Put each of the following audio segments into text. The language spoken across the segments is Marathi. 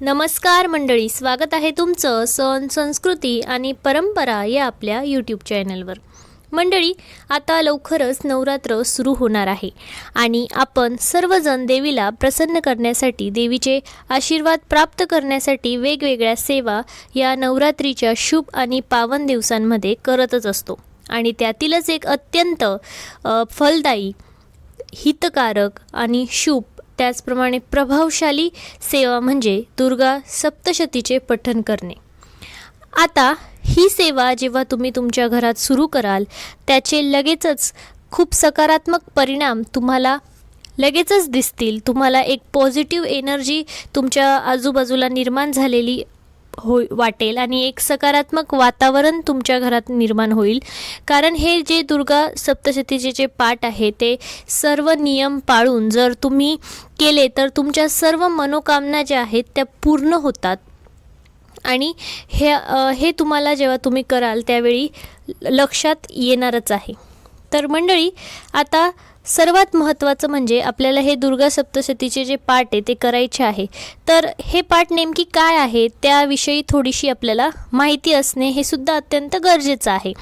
नमस्कार मंडळी स्वागत आहे तुमचं सण संस्कृती आणि परंपरा या आपल्या यूट्यूब चॅनलवर मंडळी आता लवकरच नवरात्र सुरू होणार आहे आणि आपण सर्वजण देवीला प्रसन्न करण्यासाठी देवीचे आशीर्वाद प्राप्त करण्यासाठी वेगवेगळ्या सेवा या नवरात्रीच्या शुभ आणि पावन दिवसांमध्ये करतच असतो. आणि त्यातीलच एक अत्यंत फलदायी हितकारक आणि शुभ त्याचप्रमाणे प्रभावशाली सेवा म्हणजे दुर्गा सप्तशतीचे पठण करणे. आता ही सेवा जेव्हा तुम्ही तुमच्या घरात सुरू कराल त्याचे लगेचच खूप सकारात्मक परिणाम तुम्हाला लगेचच दिसतील. तुम्हाला एक पॉझिटिव्ह एनर्जी तुमच्या आजूबाजूला निर्माण झालेली हो वाटेल आणि एक सकारात्मक वातावरण तुमच्या घरात निर्माण होईल. कारण हे जे दुर्गा सप्तशतीचे जे पाठ आहे ते सर्व नियम पाळून जर तुम्ही केले तर तुमच्या सर्व मनोकामना ज्या आहेत त्या पूर्ण होतात. आणि हे हे तुम्हाला जेव्हा तुम्ही कराल त्यावेळी लक्षात येणारच आहे. तर मंडळी आता सर्वात महत्त्वाचं म्हणजे आपल्याला हे दुर्गा सप्तशतीचे जे पाठ आहे ते करायचे आहे. तर हे पाठ नेमकी काय आहे त्याविषयी थोडीशी आपल्याला माहिती असणे हे सुद्धा अत्यंत गरजेचं आहे.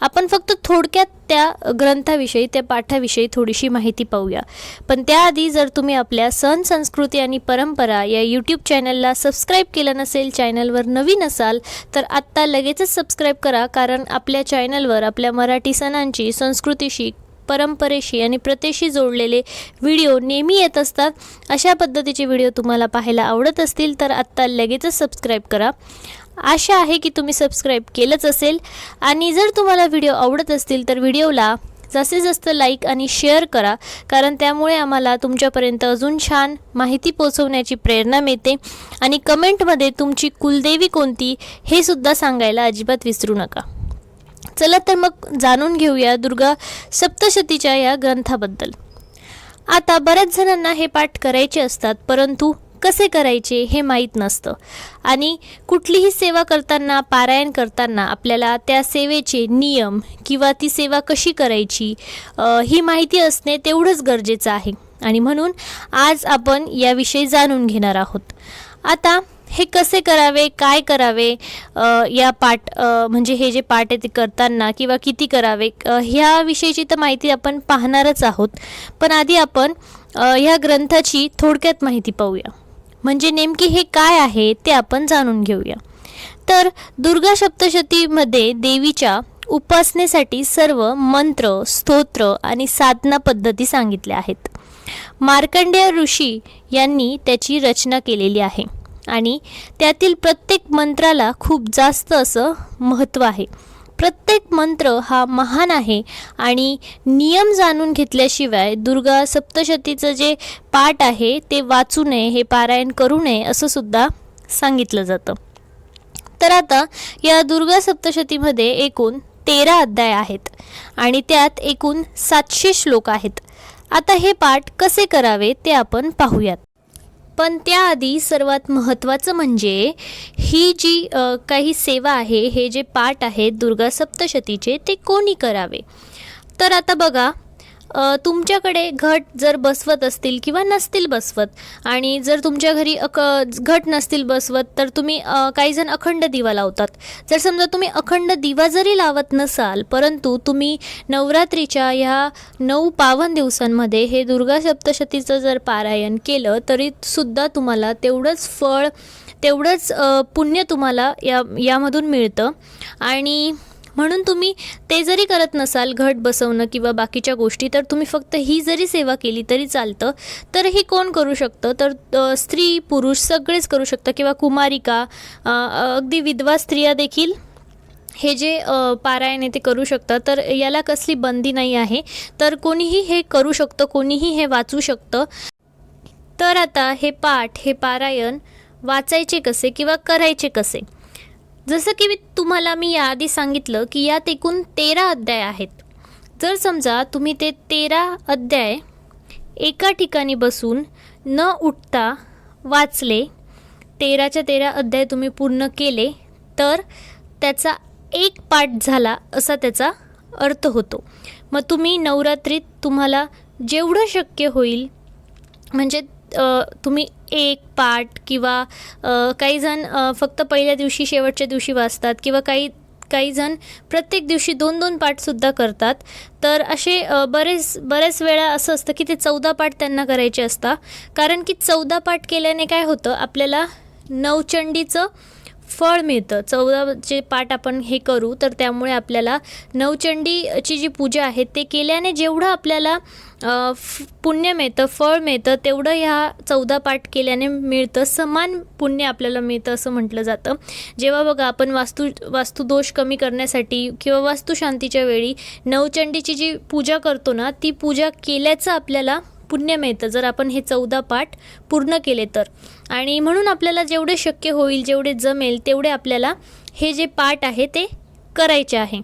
आपण फक्त थोडक्यात त्या ग्रंथाविषयी त्या पाठाविषयी थोडीशी माहिती पाहूया. पण त्याआधी जर तुम्ही आपल्या सण संस्कृती आणि परंपरा या यूट्यूब चॅनलला सबस्क्राईब केलं नसेल चॅनलवर नवीन असाल तर आत्ता लगेचच सबस्क्राईब करा कारण आपल्या चॅनलवर आपल्या मराठी सणांची संस्कृतीशी परंपरेशी आणि प्रथेशी जोडलेले व्हिडिओ नेहमी येत असतात. अशा पद्धतीचे व्हिडिओ तुम्हाला पाहायला आवडत असतील तर आत्ता लगेचच सबस्क्राईब करा. आशा आहे की तुम्ही सबस्क्राईब केलंच असेल. आणि जर तुम्हाला व्हिडिओ आवडत असतील तर व्हिडिओला जास्तीत जास्त लाईक आणि शेअर करा. कारण त्यामुळे आम्हाला तुमच्यापर्यंत अजून छान माहिती पोचवण्याची प्रेरणा मिळते. आणि कमेंटमध्ये तुमची कुलदेवी कोणती हे सुद्धा सांगायला अजिबात विसरू नका. चला तर मग जाणून घेऊया दुर्गा सप्तशतीच्या या ग्रंथाबद्दल. आता बऱ्याच जणांना हे पाठ करायचे असतात परंतु कसे करायचे हे माहीत नसतं. आणि कुठलीही सेवा करताना पारायण करताना आपल्याला त्या सेवेचे नियम किंवा ती सेवा कशी करायची ही माहिती असणे तेवढंच गरजेचं आहे. आणि म्हणून आज आपण याविषयी जाणून घेणार आहोत. आता हे कसे करावे काय करावे या पाठ म्हणजे हे जे पाठ आहे ते करताना किंवा किती करावे ह्याविषयीची तर माहिती आपण पाहणारच आहोत. पण आधी आपण ह्या ग्रंथाची थोडक्यात माहिती पाहूया. म्हणजे नेमकी हे काय आहे ते आपण जाणून घेऊया. तर दुर्गा सप्तशतीमध्ये देवीच्या उपासनेसाठी सर्व मंत्र स्तोत्र आणि साधना पद्धती सांगितल्या आहेत. मार्कंडेय ऋषी यांनी त्याची रचना केलेली आहे. आणि त्यातील प्रत्येक मंत्राला खूप जास्त असं महत्त्व आहे. प्रत्येक मंत्र हा महान आहे आणि नियम जाणून घेतल्याशिवाय दुर्गा सप्तशतीचं जे पाठ आहे ते वाचू नये हे पारायण करू नये असं सुद्धा सांगितलं जातं. तर आता या दुर्गा सप्तशतीमध्ये एकूण तेरा अध्याय आहेत आणि त्यात एकूण सातशे श्लोक आहेत. आता हे पाठ कसे करावे ते आपण पाहूयात. पण त्याआधी सर्वात महत्त्वाचं म्हणजे ही जी काही सेवा आहे हे जे पाठ आहेत दुर्गा सप्तशतीचे ते कोणी करावे? तर आता बघा तुमच्याकडे घट जर बसवत असतील किंवा नसतील बसवत आणि जर तुमच्या घरी अक घट नसतील बसवत तर तुम्ही काहीजण काही जण अखंड दिवा लावतात. जर समजा तुम्ही अखंड दिवा जरी लावत नसाल परंतु तुम्ही नवरात्रीच्या ह्या नऊ पावन दिवसांमध्ये हे दुर्गा सप्तशतीचं जर पारायण केलं तरी सुद्धा तुम्हाला तेवढंच फळ तेवढंच पुण्य तुम्हाला या यामधून मिळतं. आणि म्हणून तुम्ही ते जरी करत नसाल घट बसवणं किंवा बाकीच्या गोष्टी तर तुम्ही फक्त ही जरी सेवा केली तरी चालतं. तर ही कोण करू शकतं? तर स्त्री पुरुष सगळेच करू शकतं किंवा कुमारिका अगदी विधवा स्त्रिया देखील हे जे पारायण आहे ते करू शकतात. तर याला कसली बंदी नाही आहे. तर कोणीही हे करू शकतं कोणीही हे वाचू शकतं. तर आता हे पाठ हे पारायण वाचायचे कसे किंवा करायचे कसे? जसं की तुम्हाला मी याआधी सांगितलं की यात एकूण तेरा अध्याय आहेत. जर समजा तुम्ही ते तेरा अध्याय एका ठिकाणी बसून न उठता वाचले तेराच्या तेरा अध्याय तुम्ही पूर्ण केले तर त्याचा एक पाठ झाला असा त्याचा अर्थ होतो. मग तुम्ही नवरात्रीत तुम्हाला जेवढं शक्य होईल म्हणजे तुम्ही एक पाठ किंवा काही जण फक्त पहिल्या दिवशी शेवटच्या दिवशी वाचतात किंवा काही काही जण प्रत्येक दिवशी दोन दोन पाठसुद्धा करतात. तर असे बरेच बरेच बऱ्याच वेळा असं असतं की ते चौदा पाठ त्यांना करायचे असतात कारण की चौदा पाठ केल्याने काय होतं आपल्याला नवचंडीचं फळ मिळतं. चौदाचे पाठ आपण हे करू तर त्यामुळे आपल्याला नवचंडीची जी पूजा आहे ते केल्याने जेवढं आपल्याला फ- पुण्य मिळतं फळ मिळतं तेवढं ह्या चौदा पाठ केल्याने मिळतं. समान पुण्य आपल्याला मिळतं असं म्हटलं जातं. जेव्हा बघा आपण वास्तू वास्तुदोष कमी करण्यासाठी किंवा वास्तुशांतीच्या वेळी नवचंडीची जी पूजा करतो ना ती पूजा केल्याचं आपल्याला पुण्य मिळतं. जर आपण हे चौदा पाठ पूर्ण केले तर. आणि म्हणून आपल्याला जेवढे शक्य होईल जेवढे जमेल तेवढे आपल्याला हे जे पाठ आहे ते करायचे आहे.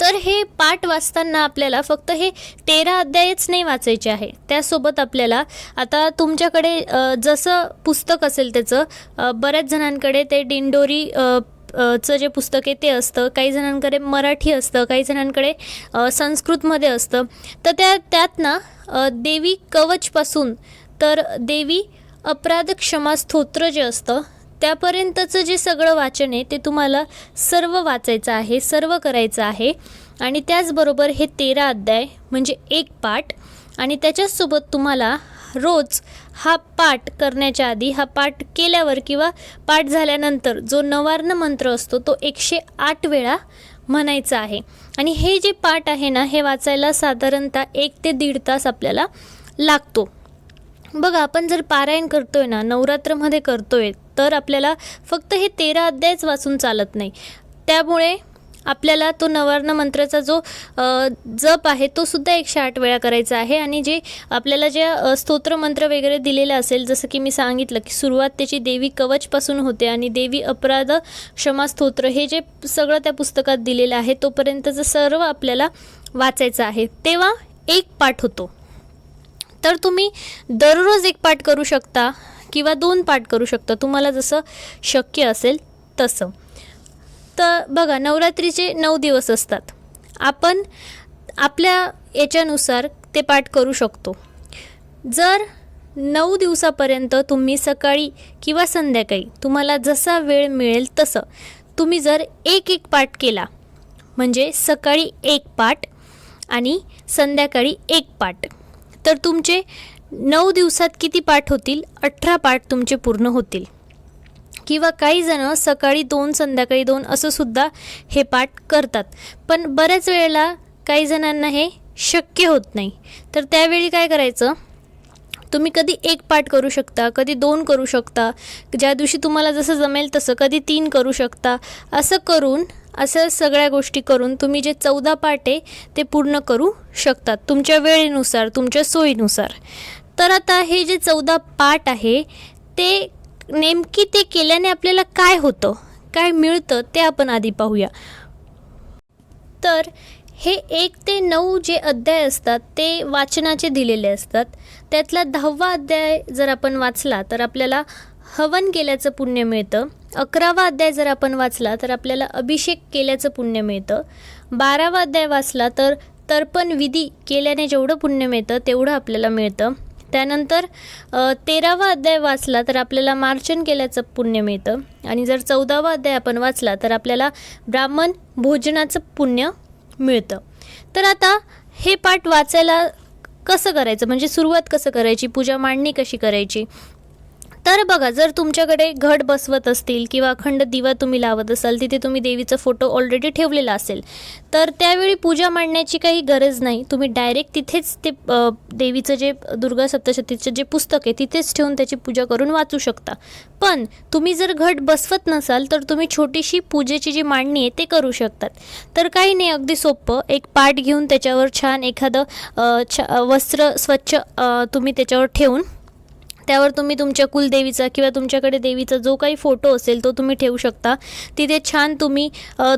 तर हे पाठ वाचताना आपल्याला फक्त हे तेरा अध्यायच नाही वाचायचे आहे. त्यासोबत आपल्याला आता तुमच्याकडे जसं पुस्तक असेल त्याचं बऱ्याच जणांकडे ते डिंडोरी चं जे पुस्तक आहे ते असतं काही जणांकडे मराठी असतं काही जणांकडे संस्कृतमध्ये असतं. तर त्या त्यात ना देवी कवचपासून तर देवी अपराध क्षमा स्तोत्र जे असतं त्यापर्यंतचं जे सगळं वाचन आहे ते तुम्हाला सर्व वाचायचं आहे सर्व करायचं आहे. आणि त्याचबरोबर हे तेरा अध्याय म्हणजे एक पाठ. आणि त्याच्याचसोबत तुम्हाला रोज हा पाठ करण्याच्या आधी हा पाठ केल्यावर किंवा पाठ झाल्यानंतर जो नवार्ण मंत्र असतो तो एकशे आठ वेळा म्हणायचा आहे. आणि हे जे पाठ आहे ना हे वाचायला साधारणतः एक ते दीड तास आपल्याला लागतो. बघा आपण जर पारायण करतोय ना नवरात्रमध्ये करतोय तर आपल्याला फक्त हे तेरा अध्यायच वाचून चालत नाही. त्यामुळे आपल्याला तो नवार्ण मंत्राचा जो जप आहे तो सुद्धा एकशे आठ वेळा करायचा आहे. आणि जे आपल्याला जे स्तोत्रमंत्र स्तोत्र मंत्र वगैरे दिलेलं असेल जसं की मी सांगितलं की सुरुवात त्याची देवी कवचपासून होते आणि देवी अपराध क्षमा स्तोत्र हे जे सगळं त्या पुस्तकात दिलेलं आहे तोपर्यंतचं सर्व आपल्याला वाचायचं आहे. तेव्हा एक पाठ होतो. तर तुम्ही दररोज एक पाठ करू शकता किंवा दोन पाठ करू शकता. तुम्हाला जसं शक्य असेल तसं. तर बघा नवरात्रीचे नऊ दिवस असतात. आपण आपल्या याच्यानुसार ते पाठ करू शकतो. जर नऊ दिवसापर्यंत तुम्ही सकाळी किंवा संध्याकाळी तुम्हाला जसा वेळ मिळेल तसं तुम्ही जर एक एक पाठ केला म्हणजे सकाळी एक पाठ आणि संध्याकाळी एक पाठ तर तुमचे नऊ दिवसात किती पाठ होतील? अठरा पाठ तुमचे पूर्ण होतील. किंवा काही जण सकाळी दोन संध्याकाळी दोन असं सुद्धा हे पाठ करतात. पण बऱ्याच वेळेला काही जणांना हे शक्य होत नाही. तर त्यावेळी काय करायचं? तुम्ही कधी एक पाठ करू शकता कधी दोन करू शकता ज्या दिवशी तुम्हाला जसं जमेल तसं कधी तीन करू शकता असं करून असं सगळ्या गोष्टी करून तुम्ही जे चौदा पाठ आहे ते पूर्ण करू शकतात तुमच्या वेळेनुसार तुमच्या सोयीनुसार. तर आता हे जे चौदा पाठ आहे ते नेमकी ते केल्याने आपल्याला काय होतं? काय मिळतं ते आपण आधी पाहूया. तर हे एक ते नऊ जे अध्याय असतात ते वाचनाचे दिलेले असतात. त्यातला दहावा अध्याय जर आपण वाचला तर आपल्याला हवन केल्याचं पुण्य मिळतं. अकरावा अध्याय जर आपण वाचला तर आपल्याला अभिषेक केल्याचं पुण्य मिळतं. बारावा अध्याय वाचला तर तर्पण विधी केल्याने जेवढं पुण्य मिळतं तेवढं आपल्याला मिळतं. त्यानंतर तेरावा अध्याय वाचला तर आपल्याला मार्चन केल्याचं पुण्य मिळतं. आणि जर चौदावा अध्याय आपण वाचला तर आपल्याला ब्राह्मण भोजनाचं पुण्य मिळतं. तर आता हे पाठ वाचायला कसं करायचं? म्हणजे सुरुवात कसं करायची? पूजा मांडणी कशी करायची? तर बघा जर तुमच्याकडे घट बसवत असतील किंवा अखंड दिवा तुम्ही लावत असाल तिथे तुम्ही देवीचा फोटो ऑलरेडी ठेवलेला असेल तर त्यावेळी पूजा मांडण्याची काही गरज नाही. तुम्ही डायरेक्ट तिथेच ते देवीचं जे दुर्गा सप्तशतीचं जे पुस्तक आहे तिथेच ठेवून त्याची पूजा करून वाचू शकता. पण तुम्ही जर घट बसवत नसाल तर तुम्ही छोटीशी पूजेची जी मांडणी आहे ते करू शकतात. तर काही नाही अगदी सोपं. एक पाट घेऊन त्याच्यावर छान एखादं छा वस्त्र स्वच्छ तुम्ही त्याच्यावर ठेवून त्यावर तुम्ही तुमच्या कुलदेवीचा किंवा तुमच्याकडे देवीचा जो काही फोटो असेल तो तुम्ही ठेवू शकता. तिथे छान तुम्ही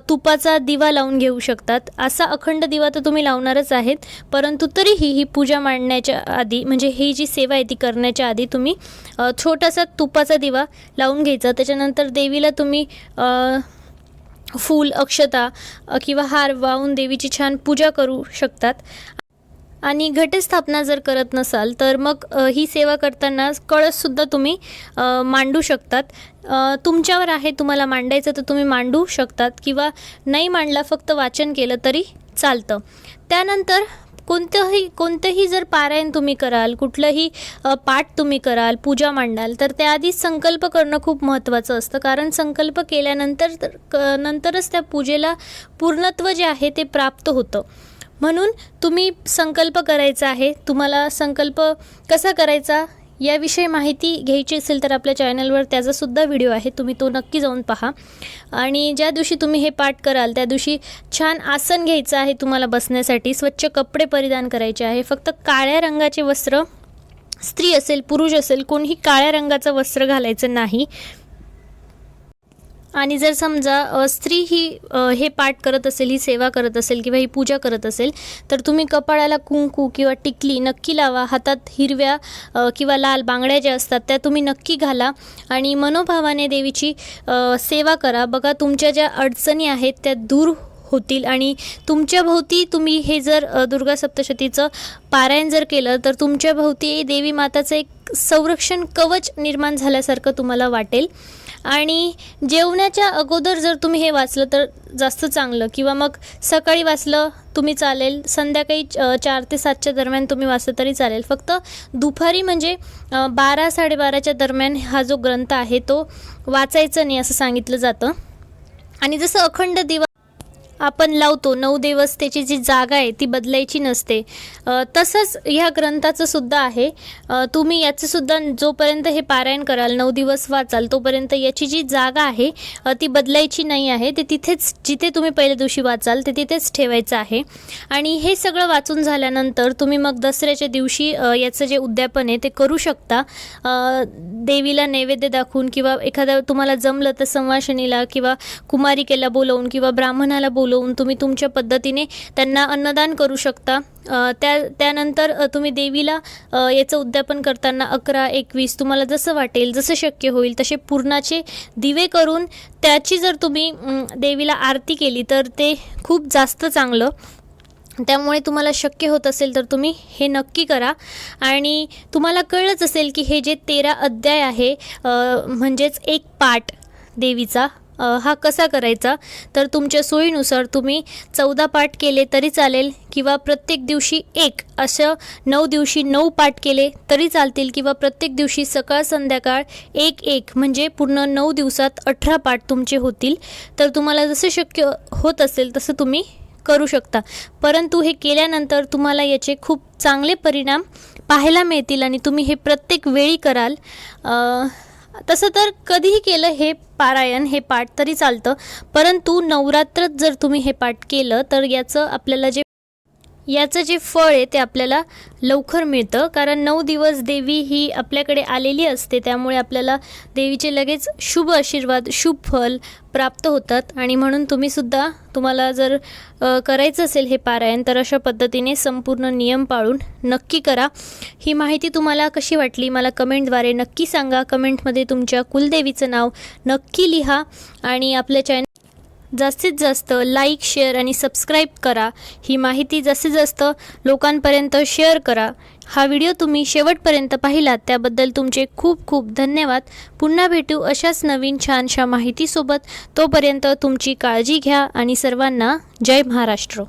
तुपाचा दिवा लावून घेऊ शकतात. असा अखंड दिवा तर तुम्ही लावणारच आहेत. परंतु तरीही ही पूजा मांडण्याच्या आधी म्हणजे ही जी सेवा आहे ती करण्याच्या आधी तुम्ही छोटासा तुपाचा दिवा लावून घ्यायचा. त्याच्यानंतर देवीला तुम्ही फूल अक्षता किंवा हार वाहून देवीची छान पूजा करू शकतात. आणि घटस्थापना जर करत नसाल तर मग ही सेवा करताना कळससुद्धा तुम्ही मांडू शकतात. तुमच्यावर आहे तुम्हाला मांडायचं तर तुम्ही मांडू शकतात किंवा नाही मांडला फक्त वाचन केलं तरी चालतं. त्यानंतर कोणतंही कोणतंही जर पारायण तुम्ही कराल कुठलंही पाठ तुम्ही कराल पूजा मांडाल तर त्याआधी संकल्प करणं खूप महत्त्वाचं असतं. कारण संकल्प केल्यानंतर तर- क नंतरच त्या पूजेला पूर्णत्व जे आहे ते प्राप्त होतं. म्हणून तुम्ही संकल्प करायचा आहे. तुम्हाला संकल्प कसा करायचा याविषयी माहिती घ्यायची असेल तर आपल्या चॅनलवर त्याचासुद्धा व्हिडिओ आहे. तुम्ही तो नक्की जाऊन पहा. आणि ज्या दिवशी तुम्ही हे पाठ कराल त्या दिवशी छान आसन घ्यायचं आहे तुम्हाला बसण्यासाठी. स्वच्छ कपडे परिधान करायचे आहे. फक्त काळ्या रंगाचे वस्त्र स्त्री असेल पुरुष असेल कोणीही काळ्या रंगाचं वस्त्र घालायचं नाही. आणि जर समजा स्त्री ही हे पाठ करत असेल ही सेवा करत असेल किंवा ही पूजा करत असेल तर तुम्ही कपाळाला कुंकू किंवा टिकली नक्की लावा. हातात हिरव्या किंवा लाल बांगड्या ज्या असतात त्या तुम्ही नक्की घाला आणि मनोभावाने देवीची सेवा करा. बघा तुमच्या ज्या अडचणी आहेत त्या दूर होतील आणि तुमच्या भोवती तुम्ही हे जर दुर्गा सप्तशतीचं पारायण जर केलं तर तुमच्या भोवती देवी माताचं एक संरक्षण कवच निर्माण झाल्यासारखं तुम्हाला वाटेल. आणि जेवणाच्या अगोदर जर तुम्ही हे वाचलं तर जास्त चांगलं. किंवा मग सकाळी वाचलं तुम्ही चालेल. संध्याकाळी चार ते सातच्या दरम्यान तुम्ही वाचलं तरी चालेल. फक्त दुपारी म्हणजे बारा साडेबाराच्या दरम्यान हा जो ग्रंथ आहे तो वाचायचा नाही असं सांगितलं जातं. आणि जसं अखंड दिवा आपण लावतो नऊ दिवस त्याची जी जागा आहे ती बदलायची नसते. तसंच ह्या ग्रंथाचं सुद्धा आहे. तुम्ही याचं सुद्धा जोपर्यंत हे पारायण कराल नऊ दिवस वाचाल तोपर्यंत याची जी जागा आहे ती बदलायची नाही आहे. ते तिथेच जिथे तुम्ही पहिल्या दिवशी वाचाल ते तिथेच ठेवायचं आहे. आणि हे सगळं वाचून झाल्यानंतर तुम्ही मग दसऱ्याच्या दिवशी याचं जे उद्यापन आहे ते करू शकता. देवीला नैवेद्य दाखवून किंवा एखादा तुम्हाला जमलं तर संवासनीला किंवा कुमारिकेला बोलवून किंवा ब्राह्मणाला बोलवून तुम्ही तुमच्या पद्धतीने त्यांना अन्नदान करू शकता. त्या त्यानंतर तुम्ही देवीला याचं उद्यापन करताना अकरा एकवीस तुम्हाला जसं वाटेल जसं शक्य होईल तसे पूर्णाचे दिवे करून त्याची जर तुम्ही देवीला आरती केली तर ते खूप जास्त चांगलं. त्यामुळे तुम्हाला शक्य होत असेल तर तुम्ही हे नक्की करा. आणि तुम्हाला कळलंच असेल की हे जे तेरा अध्याय आहे म्हणजेच एक पाठ देवीचा हा कसा करायचा? तर तुमच्या सोयीनुसार तुम्ही चौदा पाठ केले तरी चालेल किंवा प्रत्येक दिवशी एक असं नऊ दिवशी नऊ पाठ केले तरी चालतील किंवा प्रत्येक दिवशी सकाळ संध्याकाळ एक एक म्हणजे पूर्ण नऊ दिवसात अठरा पाठ तुमचे होतील. तर तुम्हाला जसं शक्य होत असेल तसं तुम्ही करू शकता. परंतु हे केल्यानंतर तुम्हाला याचे खूप चांगले परिणाम पाहायला मिळतील आणि तुम्ही हे प्रत्येक वेळी कराल. तसं तर कधीही केलं हे पारायण हे पाठ तरी चालतं. परंतु नवरात्रात जर तुम्ही हे पाठ केलं तर याचं आपल्याला जे याचं जे फळ आहे ते आपल्याला लवकर मिळतं. कारण नऊ दिवस देवी ही आपल्याकडे आलेली असते. त्यामुळे आपल्याला देवीचे लगेच शुभ आशीर्वाद शुभ फल प्राप्त होतात. आणि म्हणून तुम्हीसुद्धा तुम्हाला जर करायचं असेल हे पारायण तर अशा पद्धतीने संपूर्ण नियम पाळून नक्की करा. ही माहिती तुम्हाला कशी वाटली? मला कमेंटद्वारे नक्की सांगा. कमेंटमध्ये तुमच्या कुलदेवीचं नाव नक्की लिहा. आणि आपल्या चॅनल जास्तीत जास्त लाईक शेअर आणि सबस्क्राईब करा. ही माहिती जास्तीत जास्त लोकांपर्यंत शेअर करा. हा व्हिडिओ तुम्ही शेवटपर्यंत पाहिलात त्याबद्दल तुमचे खूप खूप धन्यवाद. पुन्हा भेटू अशाच नवीन छानशा माहितीसोबत. तोपर्यंत तुमची काळजी घ्या आणि सर्वांना जय महाराष्ट्र.